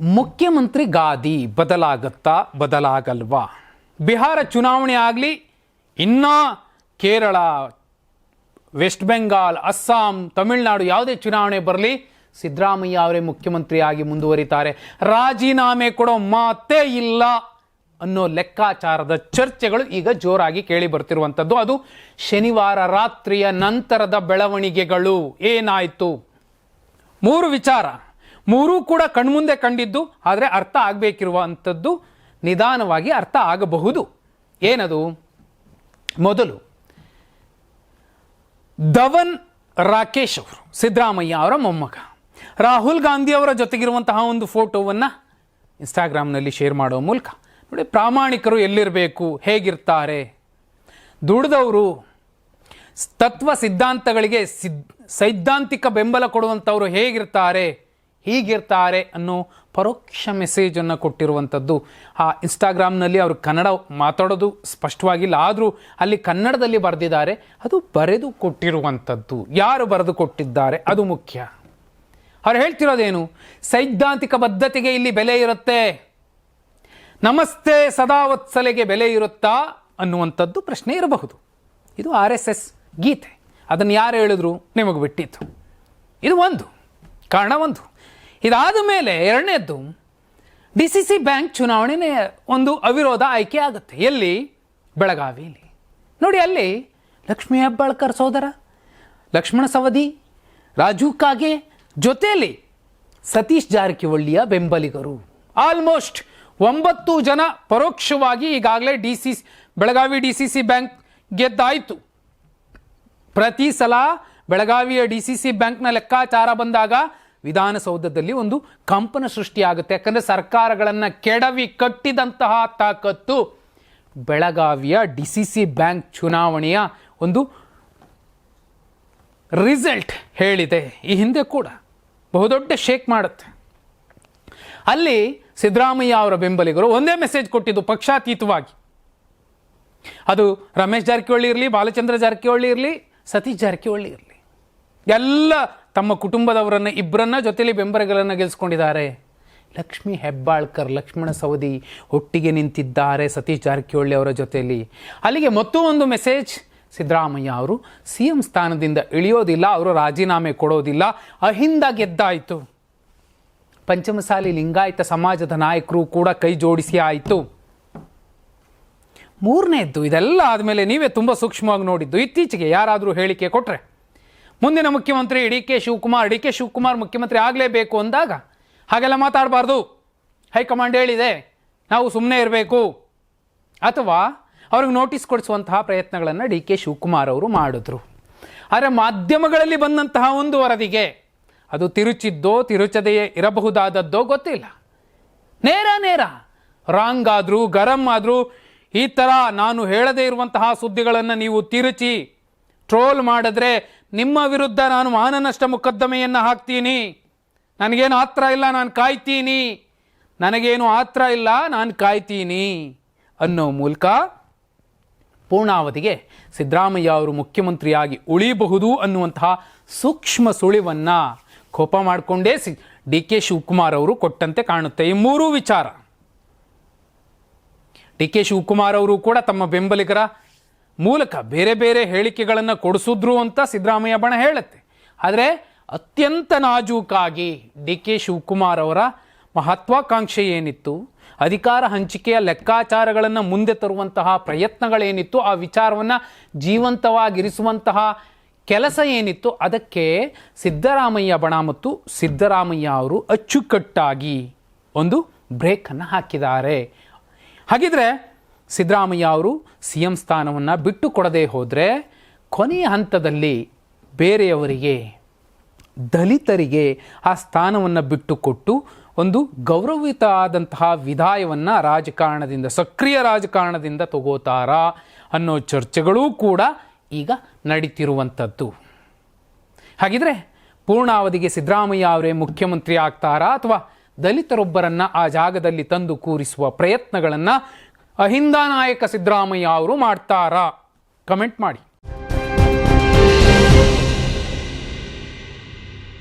ಮುಖ್ಯಮಂತ್ರಿ ಗಾದಿ ಬದಲಾಗುತ್ತಾ ಬದಲಾಗಲ್ವಾ? ಬಿಹಾರ ಚುನಾವಣೆ ಆಗಲಿ, ಇನ್ನ ಕೇರಳ, ವೆಸ್ಟ್ ಬೆಂಗಾಲ್, ಅಸ್ಸಾಂ, ತಮಿಳುನಾಡು ಯಾವುದೇ ಚುನಾವಣೆ ಬರಲಿ, ಸಿದ್ದರಾಮಯ್ಯ ಅವರೇ ಮುಖ್ಯಮಂತ್ರಿಯಾಗಿ ಮುಂದುವರಿತಾರೆ. ರಾಜೀನಾಮೆ ಕೊಡೋ ಮಾತೇ ಇಲ್ಲ ಅನ್ನೋ ಲೆಕ್ಕಾಚಾರದ ಚರ್ಚೆಗಳು ಈಗ ಜೋರಾಗಿ ಕೇಳಿ ಬರ್ತಿರುವಂಥದ್ದು. ಅದು ಶನಿವಾರ ರಾತ್ರಿಯ ನಂತರದ ಬೆಳವಣಿಗೆಗಳು. ಏನಾಯಿತು? ಮೂರು ವಿಚಾರ. ಮೂರೂ ಕೂಡ ಕಣ್ಮುಂದೆ ಕಂಡಿದ್ದು, ಆದರೆ ಅರ್ಥ ಆಗಬೇಕಿರುವಂಥದ್ದು ನಿಧಾನವಾಗಿ ಅರ್ಥ ಆಗಬಹುದು. ಏನದು? ಮೊದಲು, ಧವನ್ ರಾಕೇಶ್ ಅವರು, ಸಿದ್ದರಾಮಯ್ಯ ಅವರ ಮೊಮ್ಮಗ. ರಾಹುಲ್ ಗಾಂಧಿ ಅವರ ಜೊತೆಗಿರುವಂತಹ ಒಂದು ಫೋಟೋವನ್ನು ಇನ್ಸ್ಟಾಗ್ರಾಮ್ನಲ್ಲಿ ಶೇರ್ ಮಾಡೋ ಮೂಲಕ. ನೋಡಿ, ಪ್ರಾಮಾಣಿಕರು ಎಲ್ಲಿರಬೇಕು, ಹೇಗಿರ್ತಾರೆ? ದುಡಿದವರು ತತ್ವ ಸಿದ್ಧಾಂತಗಳಿಗೆ ಸಿದ್, ಸೈದ್ಧಾಂತಿಕ ಬೆಂಬಲ ಕೊಡುವಂಥವರು ಹೇಗಿರ್ತಾರೆ? ಹೀಗಿರ್ತಾರೆ ಅನ್ನೋ ಪರೋಕ್ಷ ಮೆಸೇಜನ್ನು ಕೊಟ್ಟಿರುವಂಥದ್ದು. ಆ ಇನ್ಸ್ಟಾಗ್ರಾಮ್ನಲ್ಲಿ ಅವರು ಕನ್ನಡ ಮಾತಾಡೋದು ಸ್ಪಷ್ಟವಾಗಿಲ್ಲ, ಆದರೂ ಅಲ್ಲಿ ಕನ್ನಡದಲ್ಲಿ ಬರೆದಿದ್ದಾರೆ. ಅದು ಬರೆದು ಕೊಟ್ಟಿರುವಂಥದ್ದು. ಯಾರು ಬರೆದು ಕೊಟ್ಟಿದ್ದಾರೆ? ಅದು ಮುಖ್ಯ. ಅವ್ರು ಹೇಳ್ತಿರೋದೇನು? ಸೈದ್ಧಾಂತಿಕ ಬದ್ಧತೆಗೆ ಇಲ್ಲಿ ಬೆಲೆ ಇರುತ್ತೆ. ನಮಸ್ತೆ ಸದಾವತ್ಸಲೆಗೆ ಬೆಲೆ ಇರುತ್ತಾ ಅನ್ನುವಂಥದ್ದು ಪ್ರಶ್ನೆ ಇರಬಹುದು. ಇದು ಆರ್ ಎಸ್ ಎಸ್ ಗೀತೆ. ಅದನ್ನು ಯಾರು ಹೇಳಿದ್ರು? ನಿಮಗೆ ಬಿಟ್ಟಿತ್ತು. ಇದು ಒಂದು. ಕಾರಣ ಒಂದು. ಇದಾದ ಮೇಲೆ ಎರಡನೇದ್ದು ಡಿ ಸಿ ಸಿ ಬ್ಯಾಂಕ್ ಚುನಾವಣೆನೇ ಒಂದು ಅವಿರೋಧ ಆಯ್ಕೆ ಆಗುತ್ತೆ. ಎಲ್ಲಿ? ಬೆಳಗಾವಿಯಲ್ಲಿ. ನೋಡಿ ಅಲ್ಲಿ ಲಕ್ಷ್ಮೀ ಹೆಬ್ಬಾಳ್ಕರ್ ಸೋದರ, ಲಕ್ಷ್ಮಣ ಸವದಿ, ರಾಜು ಕಾಗೆ ಜೊತೆಯಲ್ಲಿ ಸತೀಶ್ ಜಾರಕಿಹೊಳ್ಳಿಯ ಬೆಂಬಲಿಗರು. ಆಲ್ಮೋಸ್ಟ್ ಒಂಬತ್ತು ಜನ ಪರೋಕ್ಷವಾಗಿ ಈಗಾಗಲೇ D C Belagavi D C C bank ಗೆದ್ದಾಯಿತು. ಪ್ರತಿ ಸಲ ಬೆಳಗಾವಿಯ ಡಿ ಸಿ ಸಿ ಬ್ಯಾಂಕ್ನ ಲೆಕ್ಕಾಚಾರ ಬಂದಾಗ ವಿಧಾನಸೌಧದಲ್ಲಿ ಒಂದು ಕಂಪನ ಸೃಷ್ಟಿಯಾಗುತ್ತೆ. ಯಾಕಂದರೆ ಸರ್ಕಾರಗಳನ್ನು ಕೆಡವಿ ಕಟ್ಟಿದಂತಹ ತಾಕತ್ತು ಬೆಳಗಾವಿಯ ಡಿ ಸಿ ಸಿ ಬ್ಯಾಂಕ್ ಚುನಾವಣೆಯ ಒಂದು ರಿಸಲ್ಟ್ ಹೇಳಿದೆ. ಈ ಹಿಂದೆ ಕೂಡ ಬಹುದೊಡ್ಡ ಶೇಕ್ ಮಾಡುತ್ತೆ. ಅಲ್ಲಿ ಸಿದ್ದರಾಮಯ್ಯ ಅವರ ಬೆಂಬಲಿಗರು ಒಂದೇ ಮೆಸೇಜ್ ಕೊಟ್ಟಿದ್ದು ಪಕ್ಷಾತೀತವಾಗಿ. ಅದು ರಮೇಶ್ ಜಾರಕಿಹೊಳಿ ಇರಲಿ, ಬಾಲಚಂದ್ರ ಜಾರಕಿಹೊಳಿ ಇರಲಿ, ಸತೀಶ್ ಜಾರಕಿಹೊಳಿ ಇರಲಿ. ಎಲ್ಲ ತಮ್ಮ ಕುಟುಂಬದವರನ್ನು ಇಬ್ಬರನ್ನ ಜೊತೆಯಲ್ಲಿ ಬೆಂಬಲಗಳನ್ನು ಗೆಲ್ಸ್ಕೊಂಡಿದ್ದಾರೆ. ಲಕ್ಷ್ಮಿ ಹೆಬ್ಬಾಳ್ಕರ್, ಲಕ್ಷ್ಮಣ ಸವದಿ ಒಟ್ಟಿಗೆ ನಿಂತಿದ್ದಾರೆ ಸತೀಶ್ ಜಾರಕಿಹೊಳಿ ಅವರ ಜೊತೆಯಲ್ಲಿ ಅಲ್ಲಿಗೆ ಮತ್ತೂ ಒಂದು ಮೆಸೇಜ್. ಸಿದ್ದರಾಮಯ್ಯ ಅವರು ಸಿ ಎಂ ಸ್ಥಾನದಿಂದ ಇಳಿಯೋದಿಲ್ಲ, ಅವರು ರಾಜೀನಾಮೆ ಕೊಡೋದಿಲ್ಲ, ಅಹಿಂದ ಗೆದ್ದಾಯಿತು. ಪಂಚಮಸಾಲಿ ಲಿಂಗಾಯತ ಸಮಾಜದ ನಾಯಕರು ಕೂಡ ಕೈ ಜೋಡಿಸಿ ಆಯಿತು. ಮೂರನೇದ್ದು, ಇದೆಲ್ಲ ಆದಮೇಲೆ ನೀವೇ ತುಂಬ ಸೂಕ್ಷ್ಮವಾಗಿ ನೋಡಿದ್ದು. ಇತ್ತೀಚೆಗೆ ಯಾರಾದರೂ ಹೇಳಿಕೆ ಕೊಟ್ಟರೆ ಮುಂದಿನ ಮುಖ್ಯಮಂತ್ರಿ D K Shivakumar. D K Shivakumar ಮುಖ್ಯಮಂತ್ರಿ ಆಗಲೇಬೇಕು ಅಂದಾಗ ಹಾಗೆಲ್ಲ ಮಾತಾಡಬಾರ್ದು. ಹೈಕಮಾಂಡ್ ಹೇಳಿದೆ, ನಾವು ಸುಮ್ಮನೆ ಇರಬೇಕು. ಅಥವಾ ಅವ್ರಿಗೆ ನೋಟಿಸ್ ಕೊಡಿಸುವಂತಹ ಪ್ರಯತ್ನಗಳನ್ನು ಡಿ ಕೆ ಶಿವಕುಮಾರ್ ಅವರು ಮಾಡಿದ್ರು. ಆದರೆ ಮಾಧ್ಯಮಗಳಲ್ಲಿ ಬಂದಂತಹ ಒಂದು ವರದಿಗೆ ಅದು ತಿರುಚಿದ್ದೋ, ತಿರುಚದೆಯೇ ಇರಬಹುದಾದದ್ದೋ ಗೊತ್ತಿಲ್ಲ. ನೇರ ನೇರ ರಾಂಗ್ ಆದರೂ, ಗರಂ ಆದರೂ ಈ ಥರ ನಾನು ಹೇಳದೇ ಇರುವಂತಹ ಸುದ್ದಿಗಳನ್ನು ನೀವು ತಿರುಚಿ, ಟ್ರೋಲ್ ಮಾಡಿದ್ರೆ ನಿಮ್ಮ ವಿರುದ್ಧ ನಾನು ಮಾನನಷ್ಟ ಮೊಕದ್ದಮೆಯನ್ನು ಹಾಕ್ತೀನಿ. ನನಗೇನು ಆತ್ರ ಇಲ್ಲ, ನಾನು ಕಾಯ್ತೀನಿ. ನನಗೇನು ಆತ್ರ ಇಲ್ಲ, ನಾನು ಕಾಯ್ತೀನಿ ಅನ್ನೋ ಮೂಲಕ ಪೂರ್ಣಾವಧಿಗೆ ಸಿದ್ದರಾಮಯ್ಯ ಅವರು ಮುಖ್ಯಮಂತ್ರಿಯಾಗಿ ಉಳಿಯಬಹುದು ಅನ್ನುವಂತಹ ಸೂಕ್ಷ್ಮ ಸುಳಿವನ್ನು ಕೋಪ ಮಾಡಿಕೊಂಡೇ ಸಿ ಡಿ ಕೆ ಶಿವಕುಮಾರ್ ಅವರು ಕೊಟ್ಟಂತೆ ಕಾಣುತ್ತೆ. ಈ ಮೂರೂ ವಿಚಾರ. ಡಿ ಕೆ ಶಿವಕುಮಾರ್ ಅವರು ಕೂಡ ತಮ್ಮ ಬೆಂಬಲಿಗರ ಮೂಲಕ ಬೇರೆ ಬೇರೆ ಹೇಳಿಕೆಗಳನ್ನು ಕೊಡಿಸಿದ್ರು ಅಂತ ಸಿದ್ದರಾಮಯ್ಯ ಬಣ ಹೇಳುತ್ತೆ. ಆದರೆ ಅತ್ಯಂತ ನಾಜೂಕಾಗಿ ಡಿ ಕೆ ಶಿವಕುಮಾರ್ ಅವರ ಮಹತ್ವಾಕಾಂಕ್ಷೆ ಏನಿತ್ತು, ಅಧಿಕಾರ ಹಂಚಿಕೆಯ ಲೆಕ್ಕಾಚಾರಗಳನ್ನು ಮುಂದೆ ತರುವಂತಹ ಪ್ರಯತ್ನಗಳೇನಿತ್ತು, ಆ ವಿಚಾರವನ್ನು ಜೀವಂತವಾಗಿರಿಸುವಂತಹ ಕೆಲಸ ಏನಿತ್ತು, ಅದಕ್ಕೆ ಸಿದ್ದರಾಮಯ್ಯ ಬಣ ಮತ್ತು ಸಿದ್ದರಾಮಯ್ಯ ಅವರು ಅಚ್ಚುಕಟ್ಟಾಗಿ ಒಂದು ಬ್ರೇಕನ್ನು ಹಾಕಿದ್ದಾರೆ. ಹಾಗಿದ್ರೆ ಸಿದ್ದರಾಮಯ್ಯ ಅವರು ಸಿ ಎಂ ಸ್ಥಾನವನ್ನು ಬಿಟ್ಟು ಕೊಡದೆ ಹೋದರೆ ಕೊನೆಯ ಹಂತದಲ್ಲಿ ಬೇರೆಯವರಿಗೆ, ದಲಿತರಿಗೆ ಆ ಸ್ಥಾನವನ್ನು ಬಿಟ್ಟುಕೊಟ್ಟು ಒಂದು ಗೌರವಿತ ಆದಂತಹ ವಿಧಾಯವನ್ನು ರಾಜಕಾರಣದಿಂದ, ಸಕ್ರಿಯ ರಾಜಕಾರಣದಿಂದ ತಗೋತಾರಾ ಅನ್ನೋ ಚರ್ಚೆಗಳೂ ಕೂಡ ಈಗ ನಡೀತಿರುವಂಥದ್ದು. ಹಾಗಿದ್ರೆ ಪೂರ್ಣಾವಧಿಗೆ ಸಿದ್ದರಾಮಯ್ಯ ಅವರೇ ಮುಖ್ಯಮಂತ್ರಿ ಆಗ್ತಾರಾ ಅಥವಾ ದಲಿತರೊಬ್ಬರನ್ನು ಆ ಜಾಗದಲ್ಲಿ ತಂದು ಕೂರಿಸುವ ಪ್ರಯತ್ನಗಳನ್ನು ಅಹಿಂದ ನಾಯಕ ಸಿದ್ದರಾಮಯ್ಯ ಅವರು ಮಾಡ್ತಾರಾ? ಕಮೆಂಟ್ ಮಾಡಿ.